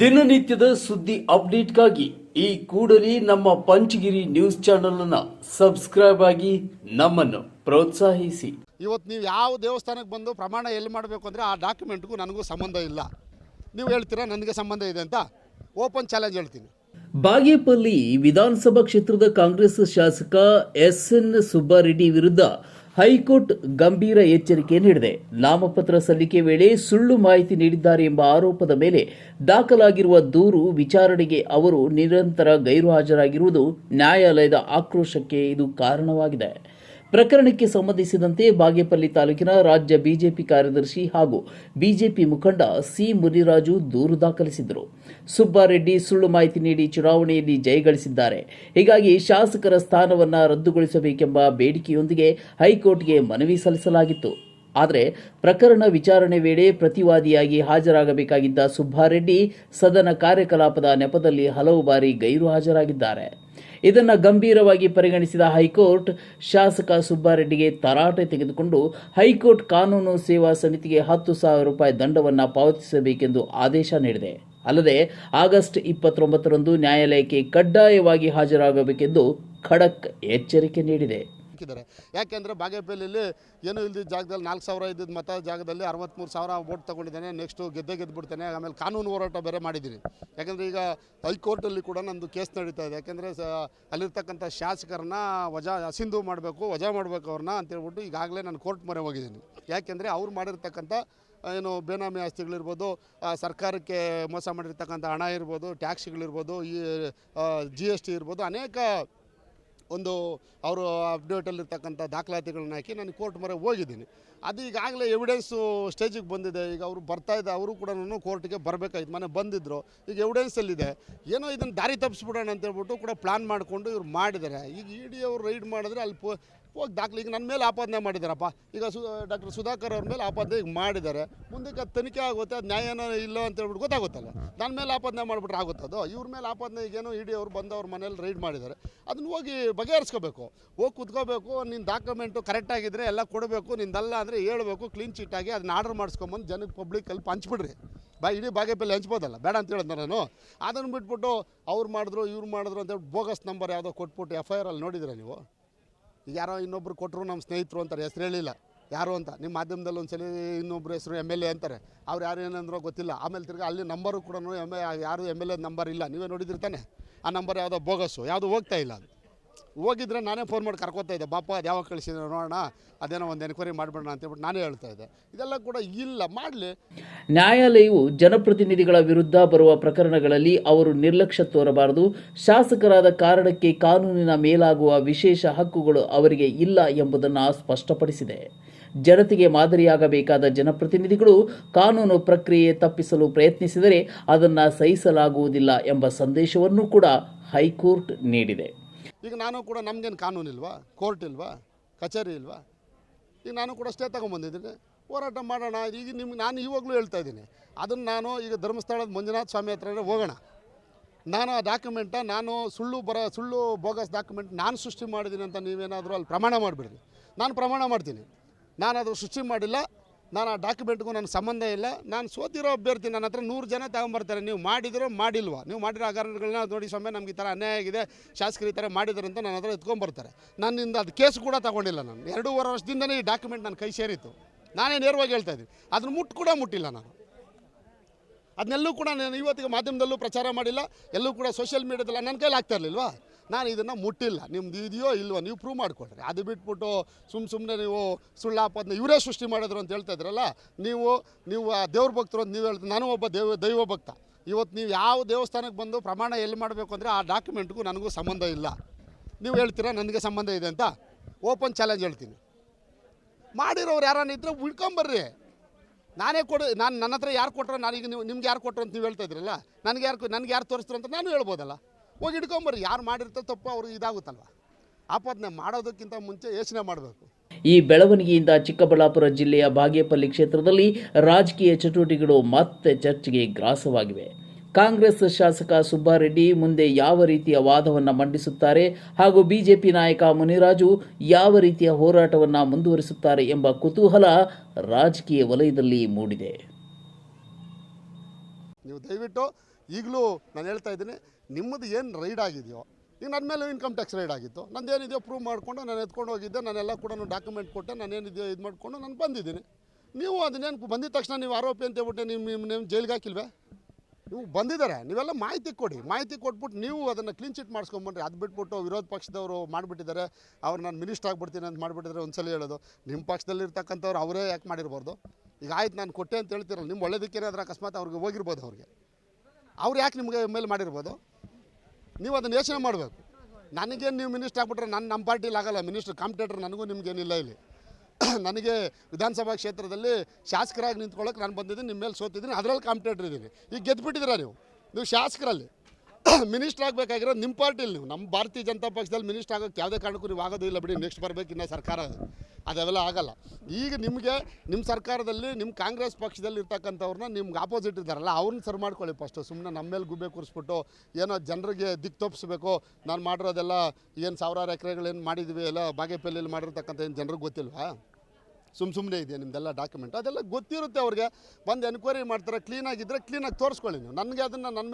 ದಿನನಿತ್ಯದ ಸುದ್ದಿ ಅಪ್ಡೇಟ್ಗಾಗಿ ಈ ಕೂಡಲೇ ನಮ್ಮ ಪಂಚಗಿರಿ ನ್ಯೂಸ್ ಚಾನೆಲ್ ಅನ್ನ ಸಬ್ಸ್ಕ್ರೈಬ್ ಆಗಿ ನಮ್ಮನ್ನು ಪ್ರೋತ್ಸಾಹಿಸಿ. ಇವತ್ತು ನೀವು ಯಾವ ದೇವಸ್ಥಾನಕ್ಕೆ ಬಂದು ಪ್ರಮಾಣ ಎಲ್ಲಿ ಮಾಡಬೇಕು ಅಂದರೆ ಆ ಡಾಕ್ಯುಮೆಂಟ್ಗೂ ನನಗೂ ಸಂಬಂಧ ಇಲ್ಲ. ನೀವು ಹೇಳ್ತೀರಾ ನನಗೆ ಸಂಬಂಧ ಇದೆ ಅಂತ? ಓಪನ್ ಚಾಲೆಂಜ್ ಹೇಳ್ತೀನಿ. ಬಾಗೇಪಲ್ಲಿ ವಿಧಾನಸಭಾ ಕ್ಷೇತ್ರದ ಕಾಂಗ್ರೆಸ್ ಶಾಸಕ ಎಸ್ ಎನ್ ಸುಬ್ಬಾರೆಡ್ಡಿ ವಿರುದ್ಧ ಹೈಕೋರ್ಟ್ ಗಂಭೀರ ಎಚ್ಚರಿಕೆ ನೀಡಿದೆ ನಾಮಪತ್ರ ಸಲ್ಲಿಕೆ ವೇಳೆ ಸುಳ್ಳು ಮಾಹಿತಿ ನೀಡಿದ್ದಾರೆ ಎಂಬ ಆರೋಪದ ಮೇಲೆ ದಾಖಲಾಗಿರುವ ದೂರು ವಿಚಾರಣೆಗೆ ಅವರು ನಿರಂತರ ಗೈರು ಹಾಜರಾಗಿರುವುದು ನ್ಯಾಯಾಲಯದ ಆಕ್ರೋಶಕ್ಕೆ ಇದು ಕಾರಣವಾಗಿದೆ. ಪ್ರಕರಣಕ್ಕೆ ಸಂಬಂಧಿಸಿದಂತೆ ಬಾಗೇಪಲ್ಲಿ ತಾಲೂಕಿನ ರಾಜ್ಯ ಬಿಜೆಪಿ ಕಾರ್ಯದರ್ಶಿ ಹಾಗೂ ಬಿಜೆಪಿ ಮುಖಂಡ ಸಿ ಮುನಿರಾಜು ದೂರು ದಾಖಲಿಸಿದರು ಸುಬ್ಬಾರೆಡ್ಡಿ ಸುಳ್ಳು ಮಾಹಿತಿ ನೀಡಿ ಚುನಾವಣೆಯಲ್ಲಿ ಜಯಗಳಿಸಿದ್ದಾರೆ. ಹೀಗಾಗಿ ಶಾಸಕರ ಸ್ಥಾನವನ್ನು ರದ್ದುಗೊಳಿಸಬೇಕೆಂಬ ಬೇಡಿಕೆಯೊಂದಿಗೆ ಹೈಕೋರ್ಟ್ಗೆ ಮನವಿ ಸಲ್ಲಿಸಲಾಗಿತ್ತು. ಆದರೆ ಪ್ರಕರಣ ವಿಚಾರಣೆ ವೇಳೆ ಪ್ರತಿವಾದಿಯಾಗಿ ಹಾಜರಾಗಬೇಕಾಗಿದ್ದ ಸುಬ್ಬಾರೆಡ್ಡಿ ಸದನ ಕಾರ್ಯಕಲಾಪದ ನೆಪದಲ್ಲಿ ಹಲವು ಬಾರಿ ಗೈರು ಹಾಜರಾಗಿದ್ದಾರೆ ಇದನ್ನ ಗಂಭೀರವಾಗಿ ಪರಿಗಣಿಸಿದ ಹೈಕೋರ್ಟ್ ಶಾಸಕ ಸುಬ್ಬಾರೆಡ್ಡಿಗೆ ತರಾಟೆ ತೆಗೆದುಕೊಂಡು ಹೈಕೋರ್ಟ್ ಕಾನೂನು ಸೇವಾ ಸಮಿತಿಗೆ ಹತ್ತು ಸಾವಿರ ರೂಪಾಯಿ ದಂಡವನ್ನು ಪಾವತಿಸಬೇಕೆಂದು ಆದೇಶ ನೀಡಿದೆ. ಅಲ್ಲದೆ ಆಗಸ್ಟ್ ಇಪ್ಪತ್ತೊಂಬತ್ತರಂದು ನ್ಯಾಯಾಲಯಕ್ಕೆ ಕಡ್ಡಾಯವಾಗಿ ಹಾಜರಾಗಬೇಕೆಂದು ಖಡಕ್ ಎಚ್ಚರಿಕೆ ನೀಡಿದೆ. ಹಾಕಿದ್ದಾರೆ. ಯಾಕೆಂದರೆ ಬಾಗೇಪಲ್ಲಿಯಲ್ಲಿ ಏನೂ ಇಲ್ಲದ ಜಾಗದಲ್ಲಿ ನಾಲ್ಕು ಸಾವಿರ ಇದ್ದಿದ್ದ ಮತ ಜಾಗದಲ್ಲಿ ಅರವತ್ತ್ಮೂರು ಸಾವಿರ ವೋಟ್ ತೊಗೊಂಡಿದ್ದೇನೆ ನೆಕ್ಸ್ಟು ಗೆದ್ದೆ ಗೆದ್ದುಬಿಡ್ತೇನೆ ಆಮೇಲೆ ಕಾನೂನು ಹೋರಾಟ ಬೇರೆ ಮಾಡಿದ್ದೀನಿ. ಯಾಕೆಂದರೆ ಈಗ ಹೈಕೋರ್ಟಲ್ಲಿ ಕೂಡ ನಂದು ಕೇಸ್ ನಡೀತಾ ಇದೆ. ಯಾಕೆಂದರೆ ಸ, ಅಲ್ಲಿರ್ತಕ್ಕಂಥ ಶಾಸಕರನ್ನ ವಜಾ ಅಸಿಂಧು ಮಾಡಬೇಕು, ವಜಾ ಮಾಡಬೇಕು ಅವ್ರನ್ನ ಅಂತೇಳ್ಬಿಟ್ಟು ಈಗಾಗಲೇ ನಾನು ಕೋರ್ಟ್ ಮೊರೆ ಹೋಗಿದ್ದೀನಿ. ಯಾಕೆಂದರೆ ಅವ್ರು ಮಾಡಿರ್ತಕ್ಕಂಥ ಏನು ಬೇನಾಮಿ ಆಸ್ತಿಗಳಿರ್ಬೋದು ಸರ್ಕಾರಕ್ಕೆ ಮೋಸ ಮಾಡಿರ್ತಕ್ಕಂಥ ಹಣ ಇರ್ಬೋದು ಟ್ಯಾಕ್ಸ್ಗಳಿರ್ಬೋದು ಈ ಜಿ ಎಸ್ ಟಿ ಇರ್ಬೋದು, ಅನೇಕ ಒಂದು ಅವರು ಅಪ್ಡೇಟಲ್ಲಿರ್ತಕ್ಕಂಥ ದಾಖಲಾತಿಗಳನ್ನ ಹಾಕಿ ನಾನು ಕೋರ್ಟ್ ಮೊರೆ ಹೋಗಿದ್ದೀನಿ. ಅದು ಈಗಾಗಲೇ ಎವಿಡೆನ್ಸು ಸ್ಟೇಜಿಗೆ ಬಂದಿದೆ. ಈಗ ಅವರು ಬರ್ತಾ ಇದ್ದ ಅವರು ಕೂಡ ನಾನು ಕೋರ್ಟಿಗೆ ಬರಬೇಕಾಯ್ತು. ಮನೆ ಬಂದಿದ್ದರು ಈಗ ಎವಿಡೆನ್ಸಲ್ಲಿದೆ ಏನೋ ಇದನ್ನು ದಾರಿ ತಪ್ಪಿಸ್ಬಿಡೋಣ ಅಂತ ಹೇಳ್ಬಿಟ್ಟು ಕೂಡ ಪ್ಲಾನ್ ಮಾಡಿಕೊಂಡು ಇವ್ರು ಮಾಡಿದ್ದಾರೆ. ಈಗ ಇ ಡಿ ಅವರು ರೈಡ್ ಮಾಡಿದ್ರೆ ಅಲ್ಲಿ ಪೋ ಹೋಗಿ ದಾಖಲೆ ಈಗ ನನ್ನ ಮೇಲೆ ಆಪಾದನೆ ಮಾಡಿದ್ದಾರಪ್ಪ ಈಗ ಸು ಡಾಕ್ಟರ್ ಸುಧಾಕರ್ ಅವ್ರ ಮೇಲೆ ಆಪಾದನೆ ಈಗ ಮಾಡಿದ್ದಾರೆ ಮುಂದಕ್ಕೆ ತನಿಖೆ ಆಗುತ್ತೆ, ಅದು ನ್ಯಾಯನೋ ಇಲ್ಲ ಅಂತ ಹೇಳ್ಬಿಟ್ಟು ಗೊತ್ತಾಗುತ್ತಲ್ಲ. ನನ್ನ ಮೇಲೆ ಆಪಾದನೆ ಮಾಡಿಬಿಟ್ರೆ ಆಗುತ್ತದು ಇವ್ರ ಮೇಲೆ ಆಪಾದನೆ ಈಗೇನೋ ಇಡಿ ಅವ್ರು ಬಂದು ಅವ್ರ ಮನೇಲಿ ರೈಡ್ ಮಾಡಿದ್ದಾರೆ ಅದನ್ನ ಹೋಗಿ ಬಗೆಹರಿಸ್ಕೋಬೇಕು. ಹೋಗಿ ಕುತ್ಕೋಬೇಕು ನಿನ್ನ ಡಾಕ್ಯುಮೆಂಟು ಕರೆಕ್ಟಾಗಿದ್ದರೆ ಎಲ್ಲ ಕೊಡಬೇಕು, ನಿಂದಲ್ಲ ಅಂದರೆ ಹೇಳ್ಬೇಕು ಕ್ಲೀನ್ ಚೀಟಾಗಿ ಅದನ್ನ ಆರ್ಡರ್ ಮಾಡಿಸ್ಕೊಂಬಂದು ಜನಕ್ಕೆ ಪಬ್ಲಿಕಲ್ಲಿ ಹಂಚ್ಬಿಡ್ರಿ ಬಾ, ಇಡೀ ಬಾಗೇಪಲ್ಲಿ ಹಂಚ್ಬೋದಲ್ಲ, ಬೇಡ ಅಂತ ಹೇಳಿದ್ನ ನಾನು. ಅದನ್ನು ಬಿಟ್ಬಿಟ್ಟು ಅವ್ರು ಮಾಡಿದ್ರು, ಇವ್ರು ಮಾಡಿದ್ರು ಅಂತ ಹೇಳ್ಬಿಟ್ಟು ಬೋಗಸ್ ನಂಬರ್ ಯಾವುದೋ ಕೊಟ್ಬಿಟ್ಟು ಎಫ್ ಐ ಆರ್ ಅಲ್ಲಿ ನೋಡಿದ್ರೆ ನೀವು? ಈಗ ಯಾರೋ ಇನ್ನೊಬ್ರು ಕೊಟ್ಟರು ನಮ್ಮ ಸ್ನೇಹಿತರು ಅಂತಾರೆ, ಹೆಸರು ಹೇಳಿಲ್ಲ. ಯಾರು ಅಂತ? ನಿಮ್ಮ ಮಾಧ್ಯಮದಲ್ಲಿ ಒಂದ್ಸಲಿ ಇನ್ನೊಬ್ರು ಹೆಸರು ಎಂ ಎಲ್ ಎ ಅಂತಾರೆ. ಅವ್ರು ಯಾರು ಏನಂದ್ರೋ ಗೊತ್ತಿಲ್ಲ. ಆಮೇಲೆ ತಿರ್ಗಿ ಅಲ್ಲಿ ನಂಬರು ಕೂಡ ಎಂ ಯಾರು ಎಂ ಎಲ್ ಎ ನಂಬರ್ ಇಲ್ಲ. ನೀವೇ ನೋಡಿದಿರ್ತಾನೆ ಆ ನಂಬರ್ ಯಾವುದೋ ಬೋಗಸ್ಸು ಯಾವುದು ಹೋಗ್ತಾ ಇಲ್ಲ ಅದು. ಹೋಗಿದ್ರೆ ನಾನೇ ಫೋನ್ ಮಾಡಿ ಕರ್ಕೋತಾ ಇದ್ದೆ. ಬಾಪ, ಅದು ಯಾವಾಗ ಕಳಿಸಿದ್ರೆ ನೋಡೋಣ, ಅದೇನೋ ಒಂದು ಎನ್ಕ್ವೈರಿ ಮಾಡಿಬಿಡೋಣ ಅಂತೇಳ್ಬಿಟ್ಟು ನಾನೇ ಹೇಳ್ತಾ ಇದ್ದೆ. ಇದೆಲ್ಲ ಕೂಡ ಇಲ್ಲ, ಮಾಡಲಿ. ನ್ಯಾಯಾಲಯವು ಜನಪ್ರತಿನಿಧಿಗಳ ವಿರುದ್ಧ ಬರುವ ಪ್ರಕರಣಗಳಲ್ಲಿ ಅವರು ನಿರ್ಲಕ್ಷ್ಯ ತೋರಬಾರದು. ಶಾಸಕರಾದ ಕಾರಣಕ್ಕೆ ಕಾನೂನಿನ ಮೇಲಾಗುವ ವಿಶೇಷ ಹಕ್ಕುಗಳು ಅವರಿಗೆ ಇಲ್ಲ ಎಂಬುದನ್ನು ಸ್ಪಷ್ಟಪಡಿಸಿದೆ. ಜನತೆಗೆ ಮಾದರಿಯಾಗಬೇಕಾದ ಜನಪ್ರತಿನಿಧಿಗಳು ಕಾನೂನು ಪ್ರಕ್ರಿಯೆ ತಪ್ಪಿಸಲು ಪ್ರಯತ್ನಿಸಿದರೆ ಅದನ್ನು ಸಹಿಸಲಾಗುವುದಿಲ್ಲ ಎಂಬ ಸಂದೇಶವನ್ನು ಕೂಡ ಹೈಕೋರ್ಟ್ ನೀಡಿದೆ. ಈಗ ನಾನು ಕೂಡ ನಮ್ಗೇನು ಕಾನೂನು ಇಲ್ವಾ? ಕೋರ್ಟ್ ಇಲ್ವಾ? ಕಚೇರಿ ಇಲ್ವಾ? ಈಗ ನಾನು ಕೂಡ ಸ್ಟೇ ತೊಗೊಂಬಂದಿದ್ದೀನಿ. ಹೋರಾಟ ಮಾಡೋಣ. ಈಗ ನಿಮ್ಗೆ ನಾನು ಇವಾಗಲೂ ಹೇಳ್ತಾ ಇದ್ದೀನಿ. ಅದನ್ನು ನಾನು ಈಗ ಧರ್ಮಸ್ಥಳದ ಮಂಜುನಾಥ ಸ್ವಾಮಿ ಹತ್ರ ಹೋಗೋಣ. ನಾನು ಆ ಡಾಕ್ಯುಮೆಂಟ ನಾನು ಸುಳ್ಳು ಬರ, ಸುಳ್ಳು ಬೋಗಸ್ ಡಾಕ್ಯುಮೆಂಟ್ ನಾನು ಸೃಷ್ಟಿ ಮಾಡಿದ್ದೀನಿ ಅಂತ ನೀವೇನಾದರೂ ಅಲ್ಲಿ ಪ್ರಮಾಣ ಮಾಡಿಬಿಡ್ರಿ. ನಾನು ಪ್ರಮಾಣ ಮಾಡ್ತೀನಿ. ನಾನು ಅದು ಸೃಷ್ಟಿ ಮಾಡಿಲ್ಲ. ನಾನು ಆ ಡಾಕ್ಯುಮೆಂಟ್ಗೂ ನನ್ನ ಸಂಬಂಧ ಇಲ್ಲ. ನಾನು ಸೋತಿರೋ ಅಭ್ಯರ್ಥಿ ನನ್ನ ಹತ್ರ ನೂರು ಜನ ತಗೊಂಬರ್ತಾರೆ. ನೀವು ಮಾಡಿದರೂ ಮಾಡಿಲ್ವಾ? ನೀವು ಮಾಡಿರೋ ಹಗರಣಗಳನ್ನ ನೋಡಿ ಸ್ವಾಮಿ, ನಮ್ಗೆ ಈ ಥರ ಅನ್ಯಾಯ ಆಗಿದೆ. ಶಾಸಕರು ಈ ಥರ ಮಾಡಿದ್ರು ಅಂತ ನನ್ನ ಹತ್ರ ಎತ್ಕೊಂಬರ್ತಾರೆ. ನನ್ನಿಂದ ಅದು ಕೇಸ್ ಕೂಡ ತಗೊಂಡಿಲ್ಲ ನಾನು. ಎರಡೂವರೆ ವರ್ಷದಿಂದನೇ ಈ ಡಾಕ್ಯುಮೆಂಟ್ ನನ್ನ ಕೈ ಸೇರಿತ್ತು. ನಾನೇ ನೇರವಾಗಿ ಹೇಳ್ತಾ ಇದ್ದೀನಿ. ಅದನ್ನು ಮುಟ್ಟು ಕೂಡ ಮುಟ್ಟಿಲ್ಲ ನಾನು. ಅದನ್ನೆಲ್ಲೂ ಕೂಡ ನಾನು ಇವತ್ತಿಗೆ ಮಾಧ್ಯಮದಲ್ಲೂ ಪ್ರಚಾರ ಮಾಡಿಲ್ಲ. ಎಲ್ಲೂ ಕೂಡ ಸೋಷಿಯಲ್ ಮೀಡಿಯಾದಲ್ಲಿ ನನ್ನ ಕೈಲಿ ಆಗ್ತಾ ಇರಲಿಲ್ವಾ? ನಾನು ಇದನ್ನು ಮುಟ್ಟಿಲ್ಲ. ನಿಮ್ದು ಇದೆಯೋ ಇಲ್ವೋ ನೀವು ಪ್ರೂವ್ ಮಾಡಿಕೊಡ್ರಿ ಅದು ಬಿಟ್ಬಿಟ್ಟು ಸುಮ್ಮ ಸುಮ್ಮನೆ ನೀವು ಸುಳ್ಳಾಪದನ್ನ ಇವರೇ ಸೃಷ್ಟಿ ಮಾಡಿದ್ರು ಅಂತ ಹೇಳ್ತಾ ಇದ್ರಲ್ಲ, ನೀವು ನೀವು ಆ ದೇವ್ರ ಭಕ್ತರು ಅಂತ ನೀವು ಹೇಳ್ತೀವಿ ನಾನು ಒಬ್ಬ ದೇವ, ದೈವ ಭಕ್ತ. ಇವತ್ತು ನೀವು ಯಾವ ದೇವಸ್ಥಾನಕ್ಕೆ ಬಂದು ಪ್ರಮಾಣ ಎಲ್ಲಿ ಮಾಡಬೇಕು ಅಂದರೆ ಆ ಡಾಕ್ಯುಮೆಂಟ್ಗೂ ನನಗೂ ಸಂಬಂಧ ಇಲ್ಲ. ನೀವು ಹೇಳ್ತೀರಾ ನನಗೆ ಸಂಬಂಧ ಇದೆ ಅಂತ? ಓಪನ್ ಚಾಲೆಂಜ್ ಹೇಳ್ತೀನಿ. ಮಾಡಿರೋರು ಯಾರನ್ನ ಇದ್ರೆ ಉಳ್ಕೊಂಬರ್ರಿ ನಾನೇ ಕೊಡು, ನಾನು ನನ್ನ ಹತ್ರ ಯಾರು ಕೊಟ್ಟರು ನಾನೀಗ ನೀವು, ನಿಮ್ಗೆ ಯಾರು ಕೊಟ್ಟರು ಅಂತ ನೀವು ಹೇಳ್ತಾ ಇದ್ರಲ್ಲ, ನನಗೆ ಯಾರು ನನಗೆ ಯಾರು ತೋರಿಸ್ತಾರೆ ಅಂತ ನಾನು ಹೇಳ್ಬೋದಲ್ಲ. ಹೋಗಿ ಹಿಡ್ಕೊಂಬರ್ರಿ. ಯಾರು ಮಾಡಿರ್ತಾರೆ ತಪ್ಪು ಅವ್ರಿಗೆ ಇದಾಗುತ್ತಲ್ವ? ಆಪಾದನೆ ಮಾಡೋದಕ್ಕಿಂತ ಮುಂಚೆ ಯೋಚನೆ ಮಾಡಬೇಕು. ಈ ಬೆಳವಣಿಗೆಯಿಂದ ಚಿಕ್ಕಬಳ್ಳಾಪುರ ಜಿಲ್ಲೆಯ ಬಾಗೇಪಲ್ಲಿ ಕ್ಷೇತ್ರದಲ್ಲಿ ರಾಜಕೀಯ ಚಟುವಟಿಕೆಗಳು ಮತ್ತೆ ಚರ್ಚೆಗೆ ಗ್ರಾಸವಾಗಿವೆ. ಕಾಂಗ್ರೆಸ್ ಶಾಸಕ ಸುಬ್ಬಾರೆಡ್ಡಿ ಮುಂದೆ ಯಾವ ರೀತಿಯ ವಾದವನ್ನು ಮಂಡಿಸುತ್ತಾರೆ ಹಾಗೂ ಬಿಜೆಪಿ ನಾಯಕ ಮುನಿರಾಜು ಯಾವ ರೀತಿಯ ಹೋರಾಟವನ್ನು ಮುಂದುವರಿಸುತ್ತಾರೆ ಎಂಬ ಕುತೂಹಲ ರಾಜಕೀಯ ವಲಯದಲ್ಲಿ ಮೂಡಿದೆ. ನೀವು ದಯವಿಟ್ಟು ಈಗಲೂ ನಾನು ಹೇಳ್ತಾ ಇದ್ದೀನಿ ನಿಮ್ಮದು ಏನು ರೈಡ್ ಆಗಿದೆಯೋ, ಈಗ ನನ್ನ ಮೇಲೆ ಇನ್ಕಮ್ ಟ್ಯಾಕ್ಸ್ ರೈಡ್ ಆಗಿತ್ತು ನಂದು ಏನಿದೆಯೋ ಪ್ರೂವ್ ಮಾಡಿಕೊಂಡು ನಾನು ಎತ್ಕೊಂಡು ಹೋಗಿದ್ದೆ, ನಾನೆಲ್ಲ ಕೂಡ ಡಾಕ್ಯುಮೆಂಟ್ ಕೊಟ್ಟೆ ನಾನು ಏನಿದೆಯೋ ಇದು ಮಾಡಿಕೊಂಡು ನಾನು ಬಂದಿದ್ದೀನಿ. ನೀವು ಅದನ್ನೇನು ಬಂದಿದ ತಕ್ಷಣ ನೀವು ಆರೋಪಿ ಅಂತ ಹೇಳ್ಬಿಟ್ಟು ನಿಮ್ಮ ನಿಮ್ಮ ನಿಮ್ಮ ಜೈಲಿಗೆ ಹಾಕಿಲ್ವೇ? ನೀವು ಬಂದಿದ್ದಾರೆ ನೀವೆಲ್ಲ ಮಾಹಿತಿ ಕೊಡಿ. ಮಾಹಿತಿ ಕೊಟ್ಬಿಟ್ಟು ನೀವು ಅದನ್ನು ಕ್ಲೀನ್ ಚಿಟ್ ಮಾಡಿಸ್ಕೊಂಬನ್ರಿ ಅದು ಬಿಟ್ಬಿಟ್ಟು ವಿರೋಧ ಪಕ್ಷದವರು ಮಾಡಿಬಿಟ್ಟಿದ್ದಾರೆ, ಅವ್ರು ನಾನು ಮಿನಿಸ್ಟರ್ ಆಗ್ಬಿಡ್ತೀನಿ ಅಂತ ಮಾಡಿಬಿಟ್ಟಿದ್ದಾರೆ ಒಂದ್ಸಲ ಹೇಳೋದು. ನಿಮ್ಮ ಪಕ್ಷದಲ್ಲಿ ಇರ್ತಕ್ಕಂಥವ್ರು ಅವರೇ ಯಾಕೆ ಮಾಡಿರ್ಬಾರ್ದು? ಈಗ ಆಯ್ತು, ನಾನು ಕೊಟ್ಟೆ ಅಂತ ಹೇಳ್ತಿರಲ್ಲ ನಿಮ್ಮ ಒಳ್ಳೆದಕ್ಕೇನೆ ಅದ್ರ ಅಕಸ್ಮಾತ್ ಅವ್ರಿಗೆ ಹೋಗಿರ್ಬೋದು ಅವ್ರಿಗೆ. ಅವ್ರು ಯಾಕೆ ನಿಮಗೆ ಮೇಲೆ ಮಾಡಿರ್ಬೋದು? ನೀವು ಅದನ್ನು ಯೋಚನೆ ಮಾಡಬೇಕು. ನನಗೇನು ನೀವು ಮಿನಿಸ್ಟ್ರ್ ಆಗ್ಬಿಟ್ರೆ ನಾನು ನಮ್ಮ ಪಾರ್ಟಿಲಿ ಆಗಲ್ಲ. ಮಿನಿಸ್ಟ್ರ್ ಕಾಂಪಿಟೇಟರ್ ನನಗೂ ನಿಮಗೇನಿಲ್ಲ ಇಲ್ಲಿ. ನನಗೆ ವಿಧಾನಸಭಾ ಕ್ಷೇತ್ರದಲ್ಲಿ ಶಾಸಕರಾಗಿ ನಿಂತ್ಕೊಳ್ಳೋಕೆ ನಾನು ಬಂದಿದ್ದೀನಿ ನಿಮ್ಮ ಮೇಲೆ ಸೋತಿದ್ದೀನಿ, ಅದರಲ್ಲಿ ಕಾಂಪಿಟೇಟರ್ ಇದ್ದೀನಿ. ಈಗ ಗೆದ್ದುಬಿಟ್ಟಿದ್ದೀರಾ ನೀವು? ನೀವು ಶಾಸಕರಲ್ಲಿ. ಮಿನಿಸ್ಟರ್ ಆಗಬೇಕಾಗಿರೋದು ನಿಮ್ಮ ಪಾರ್ಟಿಲಿ ನೀವು. ನಮ್ಮ ಭಾರತೀಯ ಜನತಾ ಪಕ್ಷದಲ್ಲಿ ಮಿನಿಸ್ಟರ್ ಆಗೋಕ್ಕೆ ಯಾವುದೇ ಕಾರಣಕ್ಕೂ ನೀವು ಆಗೋದು ಇಲ್ಲ ಬಿಡಿ. ನೆಕ್ಸ್ಟ್ ಬರಬೇಕು ಇನ್ನೂ ಸರ್ಕಾರ. ಅದೆಲ್ಲ ಆಗಲ್ಲ. ಈಗ ನಿಮಗೆ ನಿಮ್ಮ ಸರ್ಕಾರದಲ್ಲಿ ನಿಮ್ಮ ಕಾಂಗ್ರೆಸ್ ಪಕ್ಷದಲ್ಲಿ ಇರ್ತಕ್ಕಂಥವ್ರನ್ನ ನಿಮ್ಗೆ ಆಪೋಸಿಟ್ ಇದ್ದಾರಲ್ಲ ಅವ್ರನ್ನ ಸರ್ ಮಾಡ್ಕೊಳ್ಳಿ ಫಸ್ಟು ಸುಮ್ಮನೆ ನಮ್ಮ ಮೇಲೆ ಗುಬ್ಬೆ ಕೂರಿಸ್ಬಿಟ್ಟು ಏನೋ ಜನರಿಗೆ ದಿಕ್ಕು ತಪ್ಪಿಸ್ಬೇಕು ನಾನು ಮಾಡಿರೋದೆಲ್ಲ ಏನು ಸಾವಿರಾರು ಎಕರೆಗಳೇನು ಮಾಡಿದ್ವಿ, ಎಲ್ಲ ಬಾಗೇಪಲ್ಲಿಯಲ್ಲಿ ಮಾಡಿರ್ತಕ್ಕಂಥ ಏನು ಜನರಿಗೆ ಗೊತ್ತಿಲ್ವಾ? ಸುಮ್ಮ ಸುಮ್ಮನೆ ಇದೆಯಾ ನಿಮ್ಮದೆಲ್ಲ ಡಾಕ್ಯುಮೆಂಟ್ ಅದೆಲ್ಲ ಗೊತ್ತಿರುತ್ತೆ ಅವ್ರಿಗೆ. ಬಂದು ಎನ್ಕ್ವೈರಿ ಮಾಡ್ತಾರೆ ಕ್ಲೀನಾಗಿದ್ದರೆ ಕ್ಲೀನಾಗಿ ತೋರಿಸ್ಕೊಳ್ಳಿ ನೀವು. ನನಗೆ ಅದನ್ನು ನನ್ನ